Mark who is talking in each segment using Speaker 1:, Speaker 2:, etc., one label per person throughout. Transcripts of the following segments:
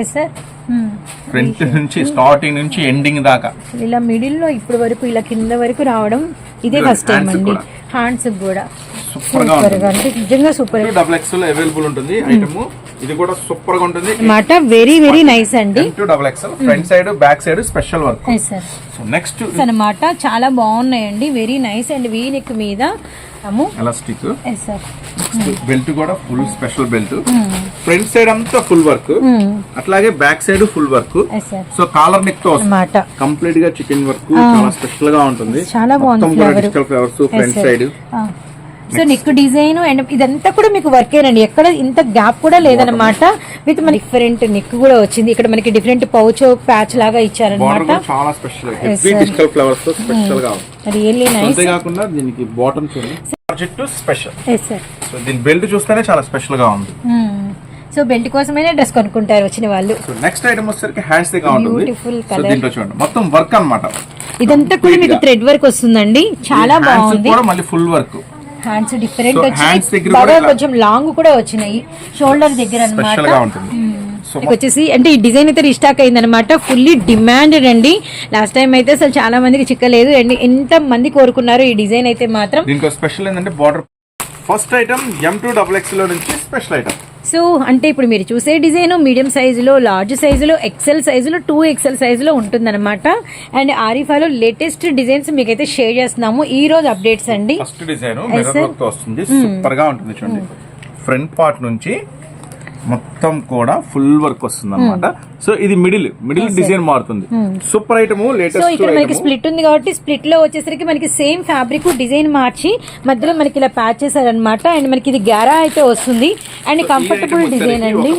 Speaker 1: Yes sir
Speaker 2: front నుంచి starting నుంచి ending దాకా.
Speaker 1: ఇలా మిడిల్లో ఇప్పుడు వరకు ఇలా కింద వరకు రావడం ఇదే ఫస్ట్ టైం అండి. హ్యాండ్స్ కూడా. సూపర్గా అంటే నిజంగా సూపర్
Speaker 2: డబుల్ ఎక్స్లో అవైలబుల్ ఉంటుంది ఐటమ్ ఇది కూడా సూపర్గా ఉంటుంది
Speaker 1: మాట వెరీ వెరీ నైస్ అండి.
Speaker 2: Double XL front side back side special work so next
Speaker 1: అనమాట చాలా బాగున్నాయండి. Very nice and. V neck మీద
Speaker 2: ఎలాస్టిక్
Speaker 1: ఎస్ సార్
Speaker 2: బెల్ట్ కూడా full special belt front side అంతా ఫుల్ వర్క్ అట్లాగే back side full work so collar నెక్తో
Speaker 1: అన్నమాట.
Speaker 2: కంప్లీట్గా chicken work చాలా స్పెషల్గా ఉంటుంది.
Speaker 1: చాలా బాగుంది
Speaker 2: flowers front. Side
Speaker 1: so neck design and ఇదంతా కూడా మీకు వర్కేనండి ఎక్కడ ఇంత గ్యాప్ కూడా లేదనమాట విత్ మన డిఫరెంట్ నెక్ కూడా వచ్చింది. ఇక్కడ మనకి డిఫరెంట్ పౌచ్ ప్యాచ్ లాగా ఇచ్చారనమాట రియల్లీ నైస్
Speaker 2: దీనికి బాటమ్ చూడండి. ప్రాజెక్ట్ స్పెషల్ సో దీని బెల్ట్ చూస్తేనే చాలా స్పెషల్గా ఉంది
Speaker 1: సో బెల్ట్ కోసమైనా డ్రెస్ కొనుక్కుంటారు వచ్చిన వాళ్ళు.
Speaker 2: సో నెక్స్ట్ ఐటమ్ వచ్చేసరికి హ్యాండ్స్గా ఉంటుంది సో. దీంట్లో చూడండి. మొత్తం వర్క్ అన్నమాట.
Speaker 1: ఇదంతా కూడా మీకు థ్రెడ్ వర్క్ వస్తుందండి. చాలా బాగుంది.
Speaker 2: కూడా మళ్ళీ full work
Speaker 1: hands different
Speaker 2: So, hands
Speaker 1: వచ్చి
Speaker 2: దగ్గర
Speaker 1: బాగా
Speaker 2: కూడా ఇలా-
Speaker 1: కొంచెం లాంగ్ కూడా వచ్చినాయి. షోల్డర్ దగ్గర
Speaker 2: స్పెషల్
Speaker 1: అనమాట వచ్చేసి అంటే ఈ డిజైన్ అయితే రీస్టాక్ అయిందనమాట ఫుల్లీ డిమాండెడ్ అండి. లాస్ట్ టైం అయితే అసలు చాలా మందికి చిక్కలేదు. అండ్ ఎంత మంది కోరుకున్నారు ఈ డిజైన్ అయితే మాత్రం.
Speaker 2: దీనికి స్పెషల్ ఏంటంటే border first item M to double ఎక్స్లో నుంచి స్పెషల్ ఐటమ్
Speaker 1: సో అంటే ఇప్పుడు మీరు చూసే డిజైన్ మీడియం సైజులో లార్జ్ సైజులో ఎక్సెల్ సైజులో టూ ఎక్సెల్ సైజులో ఉంటుందన్నమాట. అండ్ ఆరిఫాలో లేటెస్ట్ డిజైన్స్ మీకైతే షేర్ చేస్తున్నాము. ఈ రోజు అప్డేట్స్ అండి.
Speaker 2: ఫస్ట్ డిజైన్ వస్తుంది. సూపర్గా ఉంటుంది చూడండి. ఫ్రంట్ పార్ట్ నుంచి మొత్తం కూడా ఫుల్ వర్క్ వస్తుంది అనమాట సో ఇది మిడిల్ మిడిల్ డిజైన్ మారుతుంది. సూపర్ ఐటమ్
Speaker 1: సో
Speaker 2: లేటెస్ట్
Speaker 1: ఇక్కడ మనకి స్ప్లిట్ ఉంది కాబట్టి స్ప్లిట్లో వచ్చేసరికి మనకి సేమ్ ఫ్యాబ్రిక్ డిజైన్ మార్చి మధ్యలో మనకి ఇలా ప్యాచ్ చేశారనమాట అండ్ మనకి ఇది గ్యారా అయితే వస్తుంది. అండ్. కంఫర్టబుల్ డిజైన్ అండి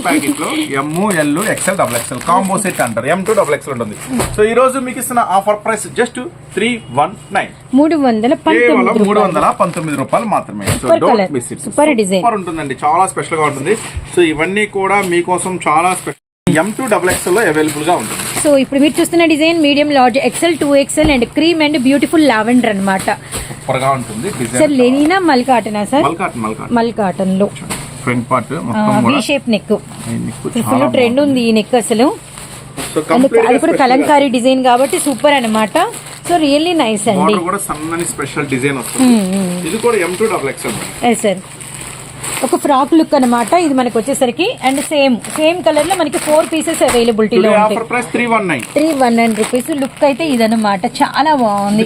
Speaker 2: M L XL double XL combo set అంటారు. ఎం టూ డబుల్ ఎక్స్ఎల్ ఉంటుంది. సో ఈ రోజు మీకు ఇస్తున్న offer price just three one nine
Speaker 1: మూడు వందల పంతొమ్మిది
Speaker 2: మూడు వందల పంతొమ్మిది రూపాయలు మాత్రమే. So don't. Miss it. Super ఉంటుందండి. చాలా స్పెషల్గా ఉంటుంది. సో ఇవన్నీ కూడా మీకోసం చాలా స్పెషల్ ఎం టూ డబుల్ ఎక్స్ఎల్లో అవైలబుల్గా ఉంటుంది.
Speaker 1: సో ఇప్పుడు మీరు చూస్తున్న design medium large XL two XL and cream and beautiful lavender అనమాట
Speaker 2: సూపర్గా ఉంటుంది.
Speaker 1: సార్ లెనీనా మల్ కాటనా సార్
Speaker 2: మల్కాట్ మల్కాట్
Speaker 1: మల్ కాటన్లో
Speaker 2: ఫ్రంట్ పార్ట్ మొత్తం
Speaker 1: V shape neck full trend ఉంది ఈ నెక్ అసలు.
Speaker 2: సో
Speaker 1: అండ్
Speaker 2: కంప్లీట్
Speaker 1: అది కూడా కలంకారీ డిజైన్ కాబట్టి సూపర్ అన్నమాట. సో రియల్లీ నైస్ అండి.
Speaker 2: కూడా సన్నని స్పెషల్ డిజైన్ వస్తుంది. ఇది కూడా M to double XL
Speaker 1: yes sir ఒక ఫ్రాక్ లుక్ అన్నమాట. ఇది మనకి వచ్చేసరికి అండ్ సేమ్ సేమ్ కలర్లో మనకి ఫోర్ పీసెస్ అవైలబిలిటీలో
Speaker 2: offer price three one nine
Speaker 1: three one nine rupees look అయితే చాలా బాగుంది.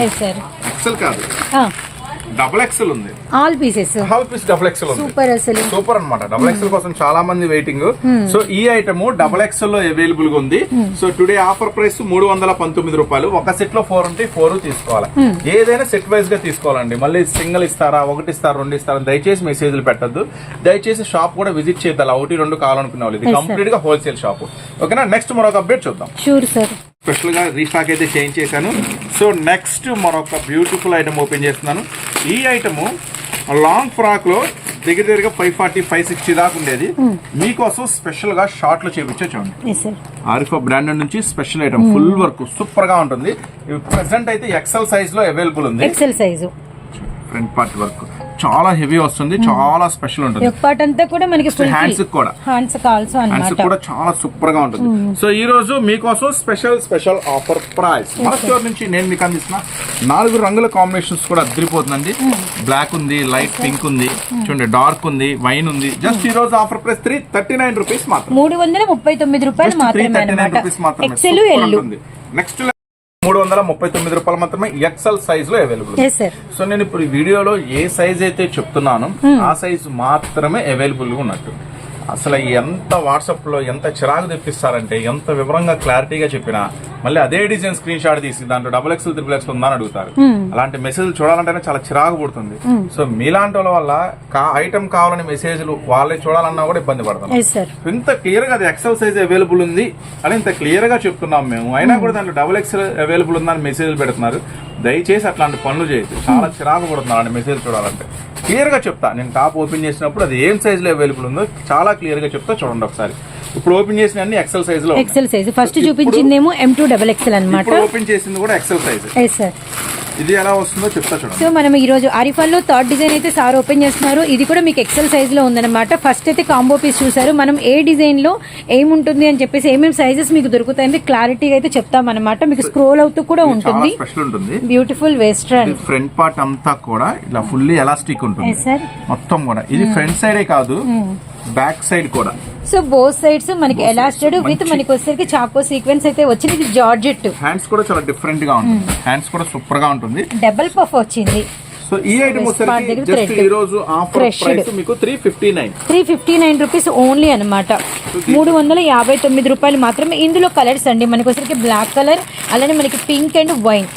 Speaker 2: ఇది.
Speaker 1: సార్
Speaker 2: ఎక్సెల్ కాదు. డబుల్ ఎక్స్ఎల్ ఉంది.
Speaker 1: All pieces
Speaker 2: all piece double XL ఉంది.
Speaker 1: సూపర్ అసలు
Speaker 2: సూపర్ అన్నమాట. డబుల్ ఎక్స్ఎల్ కోసం చాలా మంది వెయిటింగ్ సో ఈ ఐటమ్ డబుల్ ఎక్స్ఎల్లో అవైలబుల్గా ఉంది. సో టుడే ఆఫర్ ప్రైస్ మూడు వందల పంతొమ్మిది రూపాయలు. ఒక సెట్లో ఫోర్ ఉంటే ఫోర్ తీసుకోవాలి. ఏదైనా సెట్ వైజ్గా తీసుకోవాలండి. మళ్ళీ సింగిల్ ఇస్తారా ఒకటి ఇస్తారా రెండు ఇస్తారా దయచేసి మెసేజ్లు పెట్టద్దు. దయచేసి షాప్ కూడా విజిట్ చేద్దాం. ఒకటి రెండు కావాలనుకునే వాళ్ళు. ఇది. కంప్లీట్గా హోల్సేల్ షాప్ ఓకేనా నెక్స్ట్ మరొక అప్డేట్ చూద్దాం.
Speaker 1: షూర్ సార్
Speaker 2: స్పెషల్గా రీస్టాక్ అయితే చేంజ్ చేశాను సో నెక్స్ట్ మరొక బ్యూటిఫుల్ ఐటమ్ ఓపెన్ చేస్తున్నాను. ఈ ఐటమ్ లాంగ్ ఫ్రాక్లో దగ్గర దగ్గరగా ఫైవ్ ఫార్టీ ఫైవ్ సిక్స్టీ దాకా ఉండేది. మీకోసం స్పెషల్గా షార్ట్లో చేపించే చూడండి ఆరిఫా బ్రాండ్ నుంచి స్పెషల్ ఐటమ్ ఫుల్ వర్క్ సూపర్గా ఉంటుంది. ప్రెసెంట్ అయితే ఎక్సెల్ సైజ్లో అవైలబుల్ ఉంది.
Speaker 1: XL size
Speaker 2: front part work చాలా హెవీ వస్తుంది చాలా స్పెషల్ ఉంటుంది.
Speaker 1: యొక్క పార్ట్ అంతా కూడా. మనకి
Speaker 2: హ్యాండ్స్ కూడా
Speaker 1: హ్యాండ్స్
Speaker 2: కూడా చాలా సూపర్గా ఉంటుంది సో ఈ రోజు మీకోసం స్పెషల్ స్పెషల్ ఆఫర్ ప్రైస్. మన స్టోర్ నుంచి నేను మీకు అందిస్తున్న నాలుగు రంగుల కాంబినేషన్స్ కూడా అదిరిపోతుందండి బ్లాక్ ఉంది లైట్ పింక్ ఉంది చూడండి డార్క్ ఉంది వైన్ ఉంది. జస్ట్ ఈ రోజు offer price three thirty nine rupees మాత్రం
Speaker 1: మూడు వందల ముప్పై తొమ్మిది రూపాయలు మాత్రమే
Speaker 2: నెక్స్ట్ మూడు వందల ముప్పై తొమ్మిది రూపాయలు మాత్రమే ఎక్సెల్ సైజ్లో అవైలబుల్ సో నేను ఇప్పుడు ఈ వీడియోలో ఏ సైజ్ అయితే చెప్తున్నానో ఆ సైజ్ మాత్రమే అవైలబుల్గా ఉన్నట్టు. అసలు ఎంత వాట్సాప్లో ఎంత చిరాకు తెప్పిస్తారంటే ఎంత వివరంగా క్లారిటీగా చెప్పినా మళ్ళీ అదే డిజైన్ స్క్రీన్ షాట్ తీసి దాంట్లో డబుల్ ఎక్స్ త్రిపుల్ ఎక్స్ ఉందా అని అడుగుతారు. అలాంటి మెసేజ్ చూడాలంటేనే చాలా చిరాకు పుడుతుంది. సో మీలాంటి వాళ్ళ వల్ల ఐటమ్ కావాలని మెసేజ్లు వాళ్ళే చూడాలన్నా కూడా ఇబ్బంది పడతాం. ఇంత క్లియర్గా అది ఎక్సెల్ సైజ్ అవైలబుల్ ఉంది అని ఇంత క్లియర్గా చెప్తున్నాం మేము. అయినా కూడా దాంట్లో డబుల్ ఎక్సెల్ అవైలబుల్ ఉందని మెసేజ్ పెడుతున్నారు. దయచేసి అట్లాంటి పనులు చేయొద్దు. చాలా చిరాకు పడుతున్నారు అలాంటి మెసేజ్ చూడాలంటే. క్లియర్గా చెప్తా. నేను టాప్ ఓపెన్ చేసినప్పుడు అది ఏం సైజ్లో అవైలబుల్ ఉందో చాలా క్లియర్గా చెప్తా చూడండి ఒకసారి. ఇప్పుడు ఓపెన్ చేసిన అన్ని ఎక్సెల్ సైజ్లో.
Speaker 1: ఎక్సెల్ సైజ్ ఫస్ట్ చూపించిందేమో ఎం టూ డబల్ ఎక్సెల్ అనమాట
Speaker 2: ఓపెన్ చేసింది కూడా ఎక్సెల్ సైజ్
Speaker 1: ఎస్ సార్
Speaker 2: ఇది ఎలా వస్తుందో చెప్తా చూడండి.
Speaker 1: సో మనం ఈ రోజు ఆరిఫాల్లో థర్డ్ డిజైన్ అయితే సార్ ఓపెన్ చేస్తున్నారు. ఇది కూడా మీకు ఎక్సెల్ సైజ్లో ఉందన్నమాట. ఫస్ట్ అయితే కాంబో పీస్ చూసారు మనం ఏ డిజైన్లో ఏముంటుంది అని చెప్పేసి ఏమేమి సైజెస్ మీకు దొరుకుతాయి క్లారిటీగా అయితే చెప్తామన్నమాట. మీకు స్క్రోల్ అవుతూ కూడా ఉంటుంది. బ్యూటిఫుల్ వెస్ట్రన్
Speaker 2: ఫ్రంట్ పార్ట్ అంతా కూడా ఇలా ఫుల్లీ ఎలాస్టిక్ ఉంటుంది.
Speaker 1: సార్
Speaker 2: మొత్తం కూడా. ఇది ఫ్రంట్ సైడే కాదు బ్యాక్ సైడ్ కూడా.
Speaker 1: సో బోత్ సైడ్స్ మనకి ఎలాస్టెడ్ విత్ మనకి వచ్చేసరికి చాకో సీక్వెన్స్ అయితే వచ్చింది. ఇది జార్జెట్
Speaker 2: హ్యాండ్స్ కూడా చాలా డిఫరెంట్గా ఉంటుంది. హ్యాండ్స్ కూడా సూపర్గా ఉంటుంది.
Speaker 1: డబల్ పఫ్ వచ్చింది.
Speaker 2: సో ఈ ఐటమ్ వచ్చేసరికి జస్ట్. ఈ రోజు ఆఫర్. ప్రైస్ మీకు three fifty nine
Speaker 1: three fifty nine rupees only అనమాట మూడు వందల యాభై తొమ్మిది రూపాయలు మాత్రమే. ఇందులో కలర్స్ అండి. మనకి వచ్చరికి బ్లాక్ కలర్ అలానే మనకి pink and wine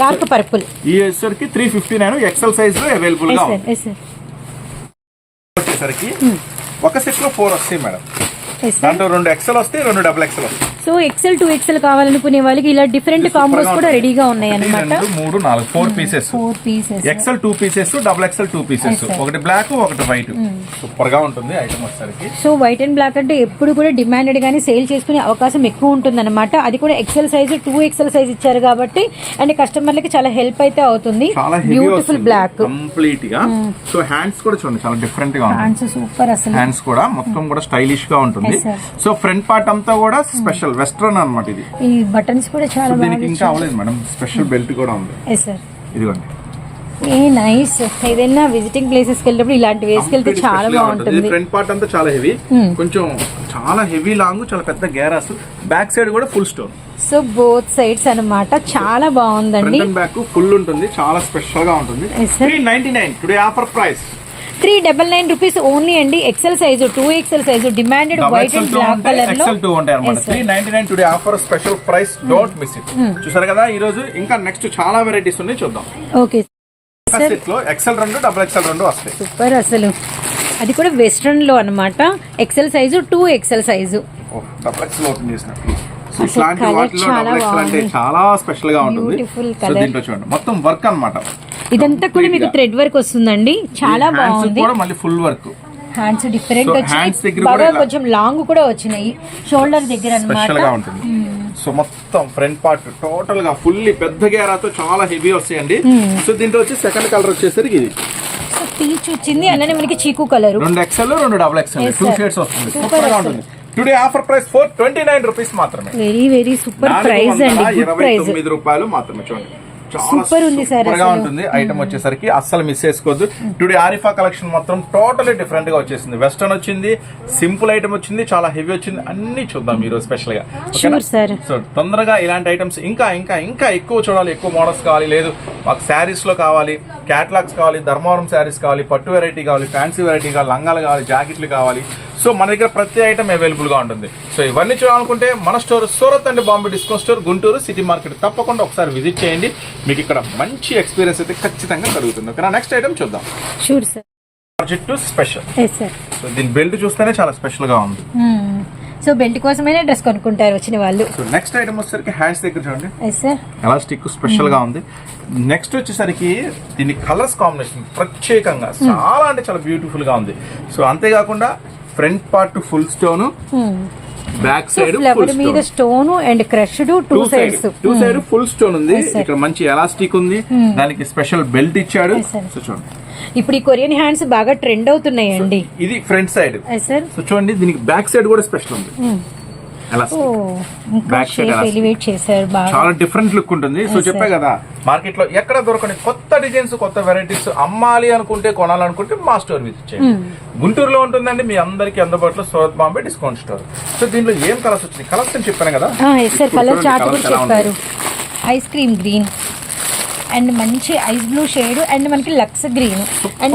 Speaker 1: dark purple
Speaker 2: ఈ వచ్చేసరికి త్రీ ఫిఫ్టీ నైన్ ఎక్సెల్ సైజ్లో అవైలబుల్గా ఉంది. వచ్చేసరికి ఒక సెట్లో ఫోర్ వస్తాయి మేడం దాంట్లో రెండు ఎక్సెల్ వస్తాయి రెండు డబుల్ ఎక్సెల్ వస్తాయి.
Speaker 1: సో ఎక్సెల్ టూ ఎక్సెల్ కావాలనుకునే వాళ్ళకి ఇలా డిఫరెంట్ కాంబోస్ కూడా రెడీగా ఉన్నాయి అనమాట
Speaker 2: రెండు మూడు నాలుగు four pieces
Speaker 1: four pieces
Speaker 2: XL two pieces double XL two pieces. ఒకటి బ్లాక్ ఒకటి వైట్ సూపర్గా ఉంటుంది ఐటమ్ వచ్చేసరికి.
Speaker 1: సో వైట్ అండ్ బ్లాక్ అంటే ఎప్పుడు కూడా డిమాండెడ్ గానీ సేల్ చేసుకునే అవకాశం ఎక్కువ ఉంటుంది అది కూడా XL size two XL size ఇచ్చారు కాబట్టి అండ్ కస్టమర్లకి చాలా హెల్ప్ అయితే అవుతుంది. బ్యూటిఫుల్ బ్లాక్
Speaker 2: కంప్లీట్గా. సో హ్యాండ్స్ కూడా చూడండి చాలా డిఫరెంట్గా
Speaker 1: హ్యాండ్స్ సూపర్ అసలు.
Speaker 2: హ్యాండ్స్ కూడా మొత్తం కూడా స్టైలిష్గా ఉంటుంది
Speaker 1: Sir.
Speaker 2: సో ఫ్రంట్ పార్ట్ అంతా కూడా స్పెషల్ వెస్ట్రన్ అన్నమాట ఇది.
Speaker 1: ఈ బటన్స్ కూడా చాలా
Speaker 2: దీనికి ఇంకా అవ్వలేదు మేడం. స్పెషల్ బెల్ట్ కూడా ఉంది.
Speaker 1: ఎస్ సార్
Speaker 2: ఇదిగోండి.
Speaker 1: ఏ నైస్ ఏదైనా విజిటింగ్ ప్లేసెస్కి వెళ్ళినప్పుడు ఇలాంటి వేసుకెళ్తే చాలా
Speaker 2: ఉంటుంది.
Speaker 1: బాగుంటుంది.
Speaker 2: ఫ్రంట్ పార్ట్ అంతా చాలా హెవీ
Speaker 1: Hmm.
Speaker 2: కొంచెం చాలా హెవీ లాంగ్ చాలా పెద్ద గేరాస్ బ్యాక్ సైడ్ కూడా full stone
Speaker 1: so both sides అన్నమాట. చాలా బాగుందండి.
Speaker 2: బ్యాక్ ఫుల్ ఉంటుంది. చాలా స్పెషల్గా ఉంటుంది. Three ninety nine today offer price
Speaker 1: three double nine rupees only అండి. XL size two XL size demanded white and black
Speaker 2: కలర్లో. టూ ఉంటాయి అనమాట
Speaker 1: sir.
Speaker 2: Three ninety nine today offer special price don't miss it చూసారు కదా ఈ రోజు ఇంకా next చాలా వెరైటీస్ ఉన్నాయి చూద్దాం.
Speaker 1: ఓకే సార్
Speaker 2: సెట్లో ఎక్సెల్ రెండు డబుల్ ఎక్సెల్ రెండు వస్తాయి.
Speaker 1: సూపర్ అసలు. అది కూడా వెస్ట్రన్లో అన్నమాట. XL size two XL size
Speaker 2: double XL open చేసినట్టు సో
Speaker 1: అసలు
Speaker 2: ఇట్లాంటి
Speaker 1: colour
Speaker 2: వాటిలో
Speaker 1: చాలా
Speaker 2: డబుల్ ఎక్సెల్ అంటే
Speaker 1: బాగుంది.
Speaker 2: చాలా స్పెషల్గా ఉంటుంది.
Speaker 1: Beautiful
Speaker 2: so
Speaker 1: colour.
Speaker 2: దీంట్లో చూడండి. మొత్తం వర్క్ అన్నమాట.
Speaker 1: ఇదంతా కూడా మీకు థ్రెడ్ వర్క్ వస్తుందండి. చాలా బాగుంది.
Speaker 2: మళ్ళీ ఫుల్ వర్క్
Speaker 1: హ్యాండ్స్ డిఫరెంట్ వచ్చినాయి బాగా కొంచెం లాంగ్ కూడా వచ్చినాయి. షోల్డర్ దగ్గర
Speaker 2: ఉంటుంది. సో మొత్తం ఫ్రంట్ పార్ట్ టోటల్గా ఫుల్లీ పెద్ద గేరాతో చాలా హెవీ వస్తాయండి. సో దీంట్లో వచ్చి సెకండ్ కలర్ వచ్చేసరికి ఇది.
Speaker 1: సో పీచ్ వచ్చింది. అలానే మనకి చీకు కలర్
Speaker 2: రెండు ఎక్సెల్ రెండు డబుల్ ఎక్సెల్ టూ. షేడ్స్ వస్తుంది.
Speaker 1: సూపర్గా.
Speaker 2: ఉంటుంది. Today offer price four twenty nine rupees మాత్రమే
Speaker 1: వెరీ వెరీ సూపర్ ప్రైస్ అండి.
Speaker 2: ఇరవై తొమ్మిది రూపాయలు మాత్రమే చూడండి. చాలా
Speaker 1: సూపర్గా.
Speaker 2: ఉంటుంది. ఐటమ్ వచ్చేసరికి అస్సలు మిస్ చేసుకోవద్దు. టుడే ఆరిఫా కలెక్షన్ మొత్తం టోటలీ డిఫరెంట్గా వచ్చేసింది. వెస్టర్న్ వచ్చింది సింపుల్ ఐటమ్ వచ్చింది చాలా హెవీ వచ్చింది. అన్ని చూద్దాం ఈ రోజు
Speaker 1: స్పెషల్గా.
Speaker 2: సో తొందరగా ఇలాంటి ఐటమ్స్ ఇంకా ఇంకా ఇంకా ఎక్కువ చూడాలి. ఎక్కువ మోడల్స్ కావాలి. లేదు మాకు శారీస్లో కావాలి. క్యాటలాగ్స్ కావాలి ధర్మవరం శారీస్ కావాలి పట్టు వెరైటీ కావాలి ఫ్యాన్సీ వెరైటీ కావాలి లంగాలు కావాలి జాకెట్లు కావాలి. సో మన దగ్గర ప్రతి ఐటమ్ అవైలబుల్గా ఉంటుంది. సో ఇవన్నీ చూడాలనుకుంటే మన store Surat and Bombay discount store Guntur city market తప్పకుండా ఒకసారి విజిట్ చేయండి. మీకు ఇక్కడ మంచి ఎక్స్పీరియన్స్ అయితే ఖచ్చితంగా కలుగుతుంది. ఓకేనా? నెక్స్ట్ ఐటమ్ చూద్దాం.
Speaker 1: Sure sir
Speaker 2: project special so దీని బెల్ట్ చూస్తేనే చాలా స్పెషల్గా ఉంది
Speaker 1: సో బెల్ట్ కోసమైనా డ్రెస్ కొనుక్కుంటారు వచ్చిన వాళ్ళు.
Speaker 2: సో నెక్స్ట్ ఐటమ్ వచ్చేసరికి హ్యాండ్స్ దగ్గర చూడండి. ఎలాస్టిక్ స్పెషల్గా ఉంది. నెక్స్ట్ వచ్చేసరికి దీని కలర్స్ కాంబినేషన్ ప్రత్యేకంగా చాలా అంటే చాలా బ్యూటిఫుల్గా ఉంది. సో అంతేకాకుండా front part full stone back side
Speaker 1: flower
Speaker 2: full
Speaker 1: మీద
Speaker 2: stone
Speaker 1: and crushed two
Speaker 2: two side
Speaker 1: sides
Speaker 2: two side full stone ఉంది. ఇక్కడ మంచి ఎలాస్టిక్ ఉంది. దానికి స్పెషల్ బెల్ట్ ఇచ్చాడు. సో చూడండి.
Speaker 1: ఇప్పుడు ఈ కొరియన్ హ్యాండ్స్ బాగా ట్రెండ్ అవుతున్నాయండి.
Speaker 2: ఇది ఫ్రంట్ సైడ్.
Speaker 1: సార్
Speaker 2: సో చూడండి దీనికి బ్యాక్ సైడ్ కూడా స్పెషల్ ఉంది.
Speaker 1: ఎలివేట్ చేశారు బాగా.
Speaker 2: చాలా డిఫరెంట్ లుక్ ఉంటుంది. సో చెప్పే. కదా మార్కెట్లో ఎక్కడ దొరకని కొత్త డిజైన్స్ కొత్త వెరైటీస్ అమ్మాలి అనుకుంటే కొనాలనుకుంటే మా స్టోర్ విజిట్ చేయండి గుంటూరులో ఉంటుందండి మీ అందరికి అందుబాటులో Surat Bombay discount store so దీనిలో ఏం కలర్స్ వచ్చినాయి? కలర్స్ అని చెప్పాను కదా.
Speaker 1: కలర్ చార్ట్ కూడా చెప్పారు. ఐస్ క్రీమ్ గ్రీన్ అండ్ మంచి ఐస్ బ్లూ షేడ్ అండ్ మనకి లక్స్ గ్రీన్. అండ్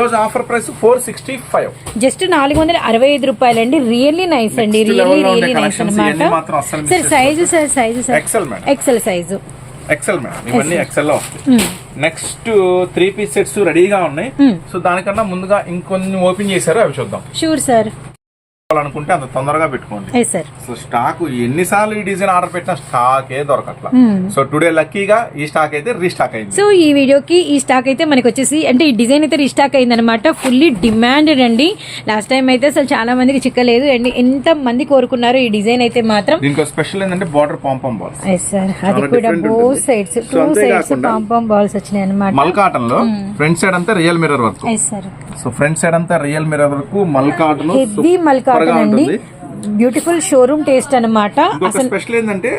Speaker 2: రోజు offer price four sixty five.
Speaker 1: Just నాలుగు వందల అరవై ఐదు రూపాయలు అండి. రియల్లీ నైస్ అండి రియల్లీ రియల్లీ నైస్ అనమాట sir size sir size sir. XL size
Speaker 2: XL madam ఇవన్నీ ఎక్సెల్లో నెక్స్ట్ త్రీ పీస్ సెట్స్ రెడీగా ఉన్నాయి. సో దానికన్నా ముందుగా ఇంకొన్ని ఓపెన్ చేశారు అవి చూద్దాం.
Speaker 1: షూర్ సార్
Speaker 2: అనుకుంటే అంత తొందరగా పెట్టుకోండి. అసలు స్టాక్ ఎన్నిసార్లు ఈ డిజైన్ ఆర్డర్ పెట్టినా స్టాక్ ఏ దొరకట్లా.
Speaker 1: Hmm.
Speaker 2: సో టుడే లక్కీగా ఈ స్టాక్ అయితే రీస్టాక్ అయింది.
Speaker 1: సో ఈ వీడియోకి ఈ స్టాక్ అయితే మనకి వచ్చేసి అంటే ఈ డిజైన్ అయితే రీస్టాక్ అయిందనమాట ఫుల్లీ డిమాండెడ్ అండి. లాస్ట్ టైం అయితే అసలు చాలా మందికి చిక్కలేదు. అండ్ ఎంత మంది కోరుకున్నారు ఈ డిజైన్ అయితే మాత్రం.
Speaker 2: దీనికి స్పెషల్ ఏంటంటే బార్డర్ పాంపం బాల్స్
Speaker 1: సార్ అది కూడా బో. Sides two sides pompom balls వచ్చినాయి అనమాట
Speaker 2: మల్ కాటన్లో ఫ్రంట్ సైడ్ అంతా real mirror work. So front side అంతా రియల్ మిర్రర్ వరకు mul cotton
Speaker 1: heavy mul cotton అండి బ్యూటిఫుల్ షోరూమ్ టేస్ట్ అనమాట అసలు
Speaker 2: స్పెషల్ ఏంటంటే.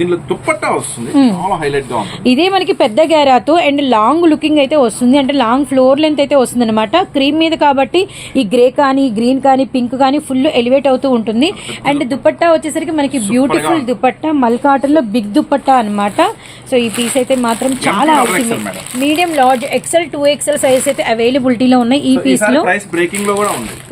Speaker 2: దీనిలో దుప్పట్టా వస్తుంది. చాలా హైలైట్గా ఉంటుంది.
Speaker 1: ఇదే మనకి పెద్ద గేరాతో అండ్ లాంగ్ లుకింగ్ అయితే వస్తుంది. అంటే లాంగ్ ఫ్లోర్ లెంత్ అయితే వస్తుంది అనమాట క్రీమ్ మీద కాబట్టి ఈ గ్రే కానీ గ్రీన్ కానీ పింక్ కానీ ఫుల్ ఎలివేట్ అవుతూ ఉంటుంది. అండ్ దుపట్టా వచ్చేసరికి మనకి బ్యూటిఫుల్ దుపట్టా మల్ కాటన్లో బిగ్ దుపట్టా అన్నమాట. సో ఈ పీస్ అయితే మాత్రం చాలా. Medium large XL two XL size అయితే అవైలబిలిటీలో ఉన్నాయి ఈ
Speaker 2: పీస్లో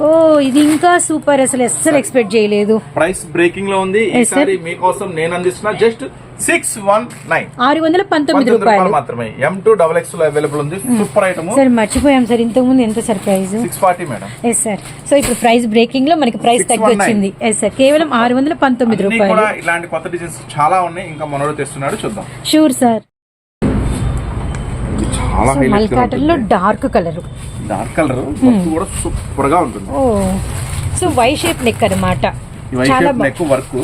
Speaker 1: ఓ ఇది ఇంకా సూపర్ అసలు అస్సలు ఎక్స్పెక్ట్ చేయలేదు.
Speaker 2: ప్రైస్ బ్రేకింగ్లో ఉంది. ఈసారి మీకోసం నేను అందిస్తున్న జస్ట్ సిక్స్ వన్ నైన్.
Speaker 1: ఆరు వందల పంతొమ్మిది రూపాయలు
Speaker 2: మాత్రమే. ఎం టూ డబల్ ఎక్స్లో అవైలబుల్ ఉంది. సూపర్ ఐటమ్
Speaker 1: సార్ మర్చిపోయాం సార్ ఇంతకు ముందు ఎంత sir price
Speaker 2: six forty madam
Speaker 1: yes sir so ఇప్పుడు ప్రైస్ బ్రేకింగ్లో మనకి ప్రైస్
Speaker 2: 619.
Speaker 1: తగ్గొచ్చింది. ఎస్ సార్ కేవలం ఆరు వందల పంతొమ్మిది రూపాయలు.
Speaker 2: ఇలాంటి కొత్త డిజైన్స్ చాలా ఉన్నాయి. ఇంకా మనోడు తెస్తున్నాడు. చూద్దాం.
Speaker 1: షూర్ సార్
Speaker 2: ఇది చాలా
Speaker 1: సో మల్ కాటన్లో డార్క్ కలర్
Speaker 2: డార్క్ కలర్ కూడా సూపర్గా ఉంటుంది.
Speaker 1: ఓ సో వై షేప్ నెక్ అనమాట చాలా
Speaker 2: నెక్ వర్క్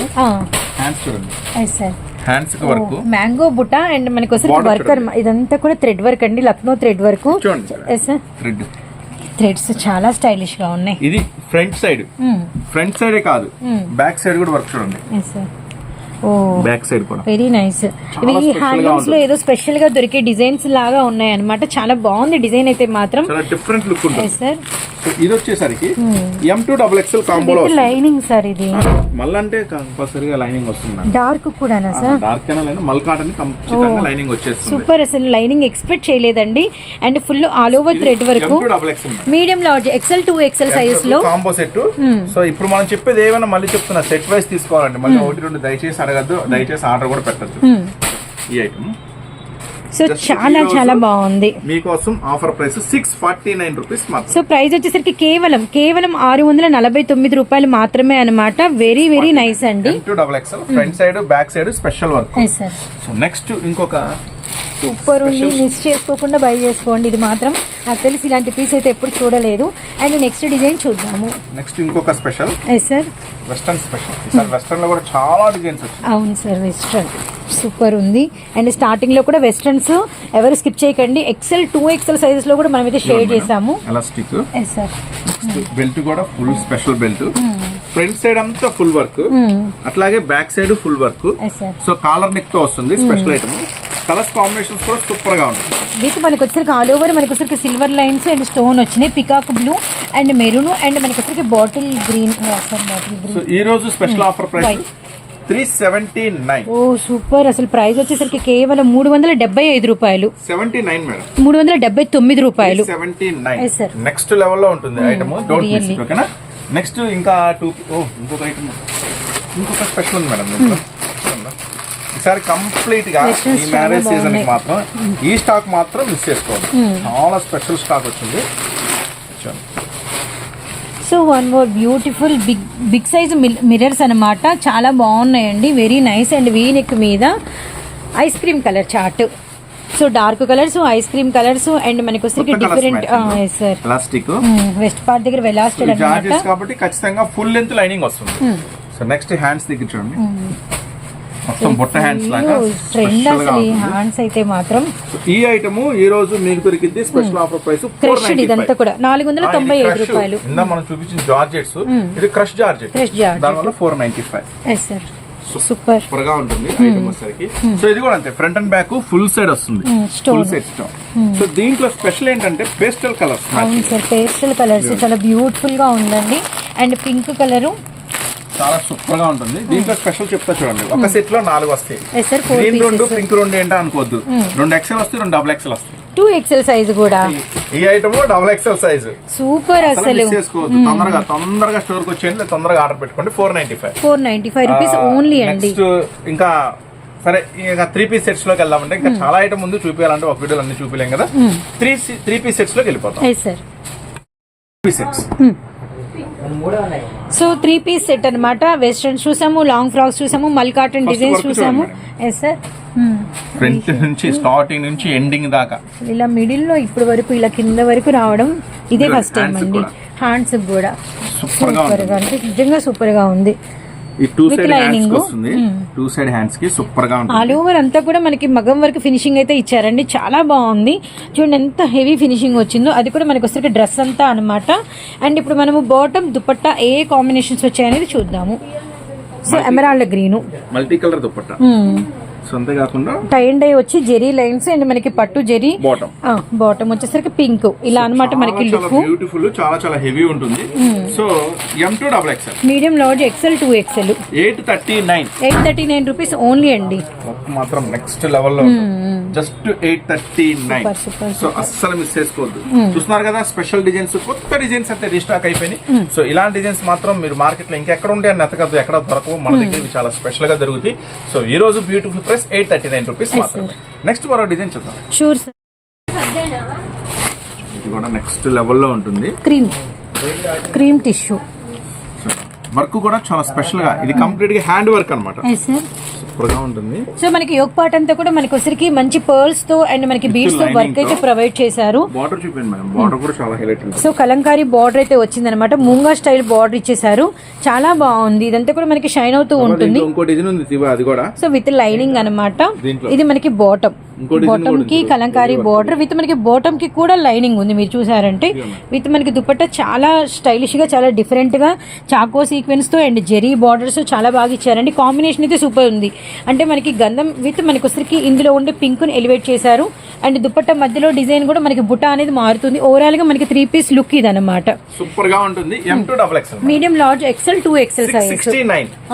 Speaker 2: హ్యాండ్స్ చూడండి.
Speaker 1: ఎస్ సార్
Speaker 2: హ్యాండ్స్కి వర్క్
Speaker 1: మ్యాంగో బుట్ట అండ్ మనకి
Speaker 2: Border
Speaker 1: వర్క్ ఇదంతా కూడా థ్రెడ్ వర్క్ అండి Lucknow thread work
Speaker 2: thread
Speaker 1: threads చాలా స్టైలిష్గా ఉన్నాయి.
Speaker 2: ఇది ఫ్రంట్ సైడ్
Speaker 1: Hmm.
Speaker 2: ఫ్రంట్ సైడే కాదు. బ్యాక్ సైడ్ కూడా వర్క్ చూడండి. బ్యాక్ సైడ్ కూడా.
Speaker 1: వెరీ నైస్ ఇవి
Speaker 2: హ్యాండ్లూమ్స్లో.
Speaker 1: ఏదో స్పెషల్గా దొరికే డిజైన్స్ లాగా ఉన్నాయి అనమాట చాలా బాగుంది డిజైన్ అయితే మాత్రం.
Speaker 2: చాలా డిఫరెంట్ లుక్ ఉంటుంది.
Speaker 1: ఎస్ సార్
Speaker 2: ఇది వచ్చేసరికి ఎం టూ డబుల్ ఎక్స్ఎల్ కాంబోలో
Speaker 1: లైనింగ్ సార్ ఇది
Speaker 2: మళ్ళీ అంటే కంపల్సరీగా లైనింగ్ వస్తుంది
Speaker 1: డార్క్ కూడానా సార్
Speaker 2: డార్క్ అయినా లైన్ మల్ కాటన్ ఖచ్చితంగా లైనింగ్ వచ్చేస్తుంది.
Speaker 1: సూపర్ అసలు లైనింగ్ ఎక్స్పెక్ట్ చేయలేదండి. And full all over thread వరకు
Speaker 2: XL
Speaker 1: medium large XL two XL సైజెస్లో
Speaker 2: combo set so ఇప్పుడు మనం చెప్పేది ఏమైనా మళ్ళీ చెప్తున్నా. సెట్ వైస్ తీసుకోవాలండి. మళ్ళీ ఒకటి రెండు దయచేసి అడగద్దు దయచేసి ఆర్డర్ కూడా పెట్టద్దు. ఈ ఐటమ్
Speaker 1: సో చాలా చాలా బాగుంది.
Speaker 2: మీకోసం offer price six forty nine rupees
Speaker 1: so price వచ్చేసరికి కేవలం కేవలం ఆరు వందల నలభై తొమ్మిది రూపాయలు మాత్రమే అనమాట వెరీ వెరీ నైస్ అండి.
Speaker 2: Double XL front side back side special work so next ఇంకొక
Speaker 1: సూపర్ ఉంది. మిస్ చేసుకోకుండా బై చేసుకోండి. ఇది మాత్రం నాకు తెలిసి ఇలాంటి పీస్ అయితే ఎప్పుడు చూడలేదు. అండ్ నెక్స్ట్ డిజైన్ చూద్దాము.
Speaker 2: నెక్స్ట్ ఇంకొక special
Speaker 1: yes sir
Speaker 2: western special ఈసారి వెస్టర్న్లో కూడా చాలా డిజైన్స్ వచ్చాయి
Speaker 1: అవును సార్ వెస్ట్రన్ సూపర్ ఉంది. అండ్ స్టార్టింగ్లో కూడా వెస్ట్రన్స్ ఎవరు స్కిప్ చేయకండి. ఎక్సెల్ టూ ఎక్సెల్ సైజెస్లో కూడా మనం అయితే షేర్ చేసాము.
Speaker 2: ఎలాస్టిక్
Speaker 1: ఎస్ సార్
Speaker 2: బెల్ట్ కూడా full special belt front side అంతా ఫుల్ వర్క్ అట్లాగే back side full work
Speaker 1: sir
Speaker 2: so collar నెక్తో వస్తుంది స్పెషల్ ఐటమ్ కలర్స్ కాంబినేషన్స్ కూడా సూపర్గా ఉంటుంది
Speaker 1: వీటి మనకి వచ్చరికి ఆల్ ఓవర్ మనకి వచ్చరికి సిల్వర్ లైన్స్ అండ్ స్టోన్ వచ్చినాయి. Peacock blue and maroon and మనకి వచ్చరికి bottle green bottle
Speaker 2: so
Speaker 1: green
Speaker 2: ఈ రోజు special offer price. Three seventy nine.
Speaker 1: ఓ సూపర్. అసలు ప్రైస్ వచ్చేసరికి కేవలం మూడు వందల డెబ్బై ఐదు రూపాయలు.
Speaker 2: Seventy nine madam.
Speaker 1: మూడు వందల డెబ్బై తొమ్మిది రూపాయలు.
Speaker 2: Seventy
Speaker 1: Yes, sir.
Speaker 2: నెక్స్ట్ లెవెల్లో ఉంటుంది ఐటమ్ డోంట్ మిస్
Speaker 1: really.
Speaker 2: ఓకేనా నెక్స్ట్ ఇంకా టూ ఓ ఇంకొక ఐటమ్ ఇంకొక స్పెషల్ ఉంది మేడం దీంట్లో. ఈసారి
Speaker 1: కంప్లీట్గా
Speaker 2: ఈ మ్యారేజ్
Speaker 1: చాలా
Speaker 2: సీజన్కి
Speaker 1: బాగున్నాయి.
Speaker 2: మాత్రం ఈ స్టాక్ మాత్రం మిస్ చేసుకోవాలి చాలా స్పెషల్ స్టాక్ వచ్చింది.
Speaker 1: So one more beautiful big big size mirrors అన్నమాట. చాలా బాగున్నాయండి. Very nice and V neck మీద ice cream colour chart. So dark colours ice cream colours and మనకి
Speaker 2: colours
Speaker 1: different. Sir
Speaker 2: elastic
Speaker 1: waist part దగ్గర వెలాస్టెడ్ అనమాట
Speaker 2: కాబట్టి ఖచ్చితంగా ఫుల్ లెంత్ లైనింగ్ వస్తుంది. సో నెక్స్ట్ హ్యాండ్స్ దగ్గర చూడండి. మొత్తం బుట్ట హ్యాండ్స్ లాగా?
Speaker 1: ట్రెండ్ అసలు ఈ. హ్యాండ్స్ అయితే మాత్రం.
Speaker 2: ఈ ఐటమ్ ఈ రోజు మీకు దొరికింది స్పెషల్ ఆఫర్ ప్రైస్
Speaker 1: క్రష్ ఇదంతా కూడా. నాలుగు వందల తొంభై ఐదు రూపాయలు.
Speaker 2: ఇందా మనం చూపించిన జార్జెట్స్. ఇది క్రష్ జార్జెట్.
Speaker 1: Crush georgette.
Speaker 2: దానివల్ల four ninety five
Speaker 1: yes sir super
Speaker 2: సూపర్గా ఉంటుంది ఐటమ్ వచ్చేసరికి. సో ఇది కూడా అంతే. Front and back full side వస్తుంది. ఫుల్ సైడ్ స్టోన్ సో దీంట్లో స్పెషల్ ఏంటంటే పేస్టల్ కలర్స్
Speaker 1: అవును సార్ పేస్టల్ కలర్స్ చాలా బ్యూటిఫుల్గా ఉందండి. అండ్ పింక్ కలరు
Speaker 2: చాలా సూపర్గా ఉంటుంది. దీంట్లో స్పెషల్ చెప్తా చూడండి. ఒక సెట్లో నాలుగు వస్తాయి. గ్రీన్ రెండు పింక్ రెండు ఏంటో అనుకోవద్దు. రెండు ఎక్సెల్ వస్తాయి రెండు డబుల్ ఎక్సెల్ వస్తాయి.
Speaker 1: టూ ఎక్సెల్ సైజ్ కూడా.
Speaker 2: ఈ item double XL size
Speaker 1: super అసలు
Speaker 2: చేసుకోవద్దు. తొందరగా తొందరగా స్టోర్కి వచ్చేయండి తొందరగా ఆర్డర్ పెట్టుకోండి. Four ninety five
Speaker 1: four ninety five rupees only అండి.
Speaker 2: నెక్స్ట్ ఇంకా సరే ఇక త్రీ పీస్ సెట్స్లోకి వెళ్దామంటే ఇంకా చాలా ఐటమ్ ఉంది. చూపించాలంటే ఒక వీడియోలో అన్ని చూపించలేం కదా. త్రీ త్రీ పీస్ సెట్స్లోకి వెళ్ళిపోతాం. Three sets
Speaker 1: so three piece set అన్నమాట. వెస్ట్రన్స్ చూసాము లాంగ్ ఫ్రాక్స్ చూసాము మల్ కాటన్ డిజైన్స్ చూసాము. ఎస్ సార్
Speaker 2: ఫ్రంట్ నుంచి స్టార్టింగ్ నుంచి ఎండింగ్ దాకా.
Speaker 1: ఇలా మిడిల్లో ఇప్పుడు వరకు ఇలా కింద వరకు రావడం ఇదే ఫస్ట్ టైం
Speaker 2: hands
Speaker 1: అండి. హ్యాండ్స్ కూడా.
Speaker 2: సూపర్గా
Speaker 1: అంటే నిజంగా సూపర్గా ఉంది.
Speaker 2: ఈ two
Speaker 1: With
Speaker 2: side hands
Speaker 1: lining.
Speaker 2: వస్తుంది
Speaker 1: Hmm.
Speaker 2: టూ సైడ్ హ్యాండ్స్కి సూపర్గా
Speaker 1: ఆల్ ఓవర్ అంతా కూడా మనకి మగం వరకు ఫినిషింగ్ అయితే ఇచ్చారండి. చాలా బాగుంది. చూడండి ఎంత హెవీ ఫినిషింగ్ వచ్చిందో. అది కూడా మనకి వచ్చరికి డ్రెస్ అంతా అన్నమాట. అండ్ ఇప్పుడు మనము బాటమ్ దుపట్టా ఏ కాంబినేషన్స్ వచ్చాయనేది చూద్దాము. So emerald green
Speaker 2: multi colour dupatta so అంతేకాకుండా
Speaker 1: టై అండ్ డై వచ్చి జెరీ లైన్స్ అండ్ మనకి పట్టు జెరీ.
Speaker 2: బాటమ్
Speaker 1: బాటమ్ వచ్చేసరికి పింక్. ఇలా అన్నమాట మనకి లుక్.
Speaker 2: బ్యూటిఫుల్ చాలా చాలా హెవీ ఉంటుంది. So M to double XL
Speaker 1: medium large XL two XL
Speaker 2: eight thirty nine
Speaker 1: eight thirty nine rupees only అండి.
Speaker 2: మాత్రం నెక్స్ట్ లెవెల్లో just eight thirty nine so అస్సలు మిస్ చేసుకోవద్దు. చూస్తున్నారు కదా స్పెషల్ డిజైన్స్ కొత్త డిజైన్స్ అయితే రీస్టాక్ అయిపోయినాయి. సో ఇలాంటి డిజైన్స్ మాత్రం మీరు మార్కెట్లో ఇంకెక్కడ ఉంటే అని ఎతకద్దు ఎక్కడ దొరకవు. మన దగ్గర ఇవి చాలా స్పెషల్గా దొరుకుతాయి. సో ఈ రోజు beautiful price eight thirty nine rupees మాత్రమే. నెక్స్ట్ మరో డిజైన్ చూద్దాం.
Speaker 1: షూర్ సార్
Speaker 2: ఇది కూడా నెక్స్ట్ లెవెల్లో ఉంటుంది.
Speaker 1: క్రీమ్ క్రీమ్ టిష్యూ
Speaker 2: వర్క్ కూడా చాలా స్పెషల్గా. ఇది కంప్లీట్గా హ్యాండ్ వర్క్ అనమాట
Speaker 1: ఎస్ సార్
Speaker 2: సూపర్గా ఉంటుంది.
Speaker 1: సో మనకి యోగ్ పార్ట్ అంతా కూడా మనకి వచ్చరికి మంచి పర్ల్స్తో అండ్ మనకి
Speaker 2: బీడ్స్తో
Speaker 1: వర్క్ అయితే. ప్రొవైడ్ చేశారు.
Speaker 2: బార్డర్ చూపించండి మేడం. బార్డర్ కూడా చాలా హైలైట్ ఉంటుంది.
Speaker 1: సో కలంకారీ బార్డర్ అయితే వచ్చిందనమాట మూంగా స్టైల్ బార్డర్ ఇచ్చేసారు చాలా బాగుంది. ఇదంతా కూడా మనకి షైన్ అవుతూ ఉంటుంది.
Speaker 2: దీంట్లో ఇంకో డిజైన్ ఉంది శివ, అది కూడా.
Speaker 1: సో విత్ లైనింగ్ అన్నమాట.
Speaker 2: దీంట్లో.
Speaker 1: ఇది మనకి బాటమ్
Speaker 2: బాటమ్కి.
Speaker 1: కలంకారీ బార్డర్ విత్ మనకి బాటమ్కి కూడా లైనింగ్ ఉంది మీరు చూసారంటే విత్ మనకి దుపట్టా చాలా స్టైలిష్గా చాలా డిఫరెంట్గా చాకో సీక్వెన్స్తో అండ్ జెరీ బార్డర్స్ చాలా బాగా ఇచ్చారండి. కాంబినేషన్ అయితే సూపర్ ఉంది. అంటే మనకి గంధం విత్ మనకి వచ్చరికి ఇందులో ఉండే పింక్ని ఎలివేట్ చేశారు. అండ్ దుపట్టా మధ్యలో డిజైన్ కూడా మనకి బుట్ట అనేది మారుతుంది. ఓవరాల్గా మనకి త్రీ పీస్ లుక్ ఇది అనమాట
Speaker 2: సూపర్గా ఉంటుంది.
Speaker 1: Medium large XL two XL size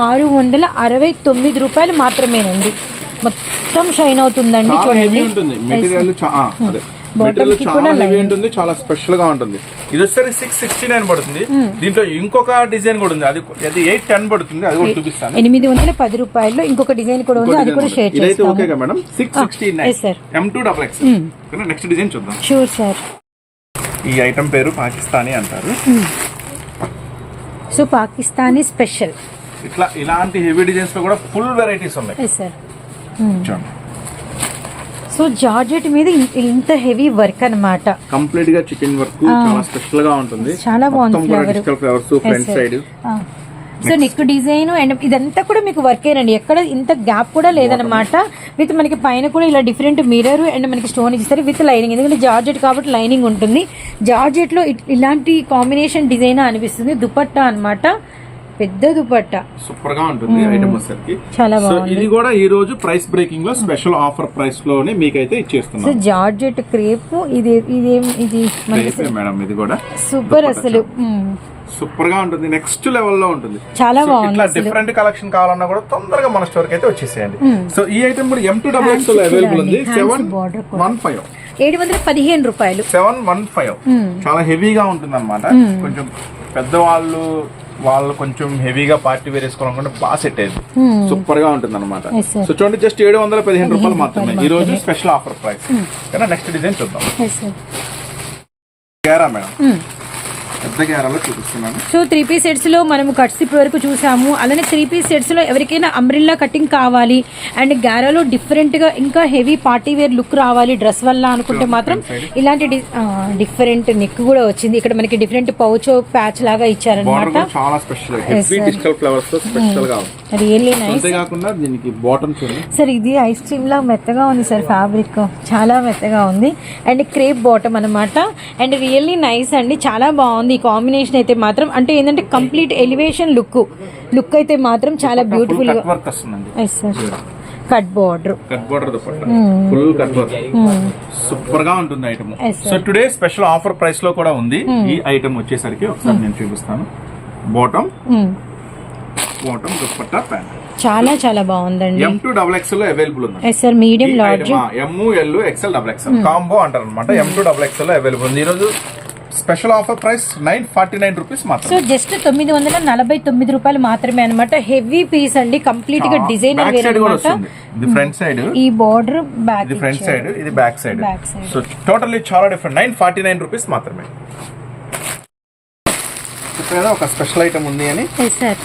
Speaker 1: ఆరు వందల అరవై తొమ్మిది రూపాయలు మాత్రమేనండి. మొత్తం షైన్ అవుతుందండి చూడండి.
Speaker 2: ఉంటుంది. మెటీరియల్ అదే.
Speaker 1: Bottom
Speaker 2: మెటీరియల్ చాలా హెవీ. ఉంటుంది చాలా స్పెషల్గా ఉంటుంది. ఇది వచ్చేసరికి సిక్స్ సిక్స్టీ నైన్ పడుతుంది దీంట్లో ఇంకొక డిజైన్ కూడా ఉంది. అది అది ఎయిట్ టెన్ పడుతుంది. అది కూడా చూపిస్తాను.
Speaker 1: ఎనిమిది వందల పది రూపాయల్లో ఇంకొక డిజైన్ కూడా ఉంది. అది కూడా షేర్
Speaker 2: ఇదైతే okay madam six sixty nine. M to double X next design చూద్దాం.
Speaker 1: షూర్ సార్
Speaker 2: ఈ ఐటమ్ పేరు పాకిస్తానీ అంటారు.
Speaker 1: సో పాకిస్తానీ స్పెషల్
Speaker 2: ఇట్లా ఇలాంటి హెవీ డిజైన్స్లో కూడా ఫుల్ వెరైటీస్ ఉన్నాయి.
Speaker 1: సార్
Speaker 2: చూడండి
Speaker 1: సో జార్జెట్ మీద ఇంత హెవీ వర్క్ అన్నమాట.
Speaker 2: కంప్లీట్గా చికెన్ వర్క్ చాలా స్పెషల్గా ఉంటుంది.
Speaker 1: చాలా బాగుంది.
Speaker 2: Digital flowers front side
Speaker 1: so neck design and ఇదంతా కూడా మీకు వర్కేనండి ఎక్కడ ఇంత గ్యాప్ కూడా లేదనమాట విత్ మనకి పైన కూడా ఇలా డిఫరెంట్ మిర్రర్ అండ్ మనకి స్టోన్ ఇస్తారు విత్ లైనింగ్ ఎందుకంటే జార్జెట్ కాబట్టి లైనింగ్ ఉంటుంది. జార్జెట్లో ఇట్- ఇలాంటి కాంబినేషన్ డిజైన్ అనిపిస్తుంది. దుపట్టా అన్నమాట. పెద్ద దుపట్టా.
Speaker 2: సూపర్గా ఉంటుంది ఐటమ్ వచ్చేసరికి.
Speaker 1: చాలా
Speaker 2: సో ఇది కూడా ఈ రోజు ప్రైస్ బ్రేకింగ్లో స్పెషల్ ఆఫర్ ప్రైస్లోనే మీకైతే
Speaker 1: సో
Speaker 2: ఇచ్చేస్తున్నాం
Speaker 1: జార్జెట్ క్రేప్ ఇది ఇదేం ఇది
Speaker 2: మేడం ఇది కూడా.
Speaker 1: సూపర్ అసలు.
Speaker 2: సూపర్గా ఉంటుంది నెక్స్ట్ లెవెల్లో ఉంటుంది.
Speaker 1: చాలా
Speaker 2: సో
Speaker 1: బాగుంది
Speaker 2: ఇట్లా. డిఫరెంట్ కలెక్షన్ కావాలన్నా కూడా తొందరగా మన స్టోర్కి అయితే వచ్చేసేయండి. సో ఈ ఐటమ్ కూడా ఎం టూ డబుల్
Speaker 1: ఎక్స్లో
Speaker 2: అవైలబుల్ ఉంది. సెవెన్. వన్ ఫైవ్
Speaker 1: ఏడు వందల పదిహేను రూపాయలు.
Speaker 2: సెవెన్ వన్ ఫైవ్ చాలా హెవీగా ఉంటుంది అనమాట కొంచెం పెద్దవాళ్ళు వాళ్ళు కొంచెం హెవీగా పార్టీ వేర్ వేసుకోవాలనుకుంటే బాగా సెట్ అయ్యింది. సూపర్గా ఉంటుంది అనమాట. సో చూడండి జస్ట్ ఏడు వందల పదిహేను రూపాయలు మాత్రమే. ఈ రోజు స్పెషల్ ఆఫర్ ప్రైస్ కానీ నెక్స్ట్ డిజైన్ చూద్దాం. మేడం. పెద్ద గేరాలో చూపిస్తున్నాను.
Speaker 1: సో త్రీ పీస్ సెట్స్లో మనము కట్స్ ఇప్పటి వరకు చూసాము. అలానే త్రీ పీస్ సెట్స్లో ఎవరికైనా అంబ్రిల్లా కటింగ్ కావాలి. అండ్ గారాలో డిఫరెంట్గా ఇంకా హెవీ పార్టీ వేర్ లుక్ రావాలి డ్రెస్ వల్ల అనుకుంటే మాత్రం ఇలాంటి డిఫరెంట్ నెక్ కూడా వచ్చింది. ఇక్కడ మనకి డిఫరెంట్ పౌచ్ ప్యాచ్ లాగా ఇచ్చారనమాట
Speaker 2: చాలా స్పెషల్. డిజిటల్ ఫ్లవర్స్తో స్పెషల్గా ఉంది.
Speaker 1: రియల్లీ నైస్
Speaker 2: అంతేకాకుండా దీనికి బాటమ్ చూడండి.
Speaker 1: సార్ ఇది ఐస్ క్రీమ్ లా మెత్తగా ఉంది సార్ ఫ్యాబ్రిక్ చాలా మెత్తగా ఉంది. అండ్ క్రేప్ బాటమ్ అనమాట అండ్ రియల్లీ నైస్ అండి. చాలా బాగుంది. ఈ కాంబినేషన్ అయితే మాత్రం అంటే ఏంటంటే కంప్లీట్ ఎలివేషన్ లుక్ లుక్ అయితే మాత్రం చాలా బ్యూటిఫుల్గా
Speaker 2: కట్ వర్క్ వస్తుందండి.
Speaker 1: Yes sir cut border
Speaker 2: cut border full cut work సూపర్గా ఉంటుంది item. So today special offer ప్రైస్లో కూడా ఉంది. ఈ ఐటమ్ వచ్చేసరికి ఒకసారి నేను చూపిస్తాను. Bottom bottom dupatta pant?
Speaker 1: చాలా చాలా బాగుందండి.
Speaker 2: ఎం టూ డబుల్ ఎక్స్లో అవైలబుల్ ఉంది?
Speaker 1: Yes sir medium large
Speaker 2: M L XL double XL combo అంటారు అనమాట ఎం టూ డబుల్ ఎక్స్ఎల్లో అవైలబుల్ ఉంది. ఈ రోజు special offer price nine forty nine rupees
Speaker 1: so
Speaker 2: మాత్రం
Speaker 1: జస్ట్ తొమ్మిది వందల నలభై తొమ్మిది రూపాయలు మాత్రమే అనమాట హెవీ పీస్ అండి. కంప్లీట్గా
Speaker 2: వస్తుంది. ఇది ఫ్రంట్ సైడ్
Speaker 1: ఈ బార్డర్ బ్యాక్
Speaker 2: ఇది ఫ్రంట్ సైడ్ ఇది బ్యాక్ సైడ్. సో టోటల్లీ చాలా different nine forty nine rupees మాత్రమే ఒక స్పెషల్ ఐటమ్ ఉంది అని.
Speaker 1: సార్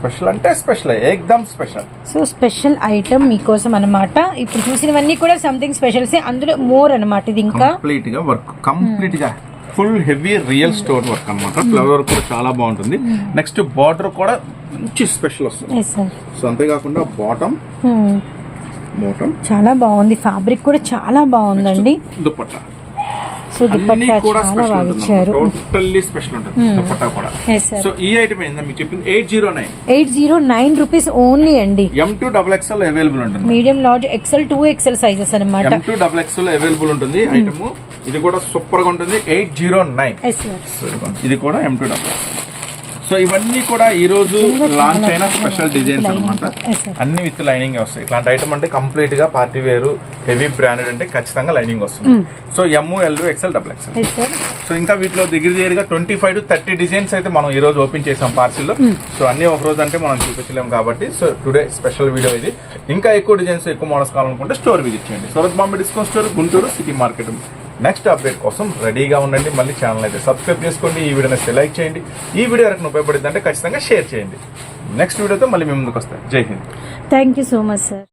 Speaker 2: స్పెషల్ అంటే స్పెషల్ ఏకదమ్ స్పెషల్.
Speaker 1: సో స్పెషల్ ఐటమ్ మీకోసం అన్నమాట ఇప్పుడు చూసినవన్నీ కూడా సంథింగ్ స్పెషల్స్ అందులో మోర్ అన్నమాట ఇది ఇంకా.
Speaker 2: కంప్లీట్గా వర్క్ కంప్లీట్గా full heavy real stone work అన్నమాట. ఫ్లవర్ వర్క్ కూడా చాలా బాగుంటుంది. నెక్స్ట్ బార్డర్ కూడా మంచి స్పెషల్ వస్తుంది. సో అంతేకాకుండా బాటమ్ బాటమ్
Speaker 1: Hmm. చాలా బాగుంది. ఫ్యాబ్రిక్ కూడా చాలా బాగుందండి.
Speaker 2: దుపట్టా.
Speaker 1: సో దుపట్టా చాలా
Speaker 2: స్పెషల్
Speaker 1: బాగా
Speaker 2: ఉంటుంది.
Speaker 1: ఇచ్చారు.
Speaker 2: టోటల్లీ స్పెషల్ ఉంటుంది. దుపట్టా కూడా.
Speaker 1: ఎస్ సార్
Speaker 2: సో ఈ ఐటమ్ ఏంటంటే మీకు చెప్పింది eight zero nine.
Speaker 1: Eight zero nine rupees only అండి.
Speaker 2: M to double XL available ఉంటుంది.
Speaker 1: Medium large XL two XL sizes అన్నమాట.
Speaker 2: M to double XL available ఉంటుంది. ఐటమ్ ఇది కూడా సూపర్గా ఉంటుంది. Eight zero nine. ఇది కూడా ఎం టూ డబుల్ సో ఇవన్నీ కూడా ఈ రోజు లాంచ్ అయిన స్పెషల్ డిజైన్స్ అనమాట. అన్ని విత్ లైనింగ్ వస్తాయి. ఇట్లాంటి ఐటమ్ అంటే కంప్లీట్గా పార్టీ వేర్ హెవీ బ్రాండెడ్ అంటే ఖచ్చితంగా లైనింగ్ వస్తుంది. So M L XL double XL
Speaker 1: yes sir
Speaker 2: so ఇంకా వీటిలో దగ్గర దగ్గరగా twenty five to thirty designs అయితే మనం ఈ రోజు ఓపెన్ చేసాం పార్సిల్ సో అన్ని ఒక రోజు అంటే మనం చూపించలేము కాబట్టి సో టుడే స్పెషల్ వీడియో ఇది. ఇంకా ఎక్కువ డిజైన్స్ ఎక్కువ మోడల్స్ కావాలనుకుంటే స్టోర్ విజిట్ చేయండి. Surat Bombay discount store Guntur city market next update కోసం రెడీగా ఉండండి. మళ్ళీ ఛానల్ అయితే సబ్స్క్రైబ్ చేసుకోండి. ఈ వీడియోని లైక్ చేయండి. ఈ వీడియో ఎవరికి ఉపయోగపడింది అంటే ఖచ్చితంగా షేర్ చేయండి. నెక్స్ట్ వీడియోతో మళ్ళీ మేము ముందుకు వస్తాం జై Hind.
Speaker 1: Thank you so much sir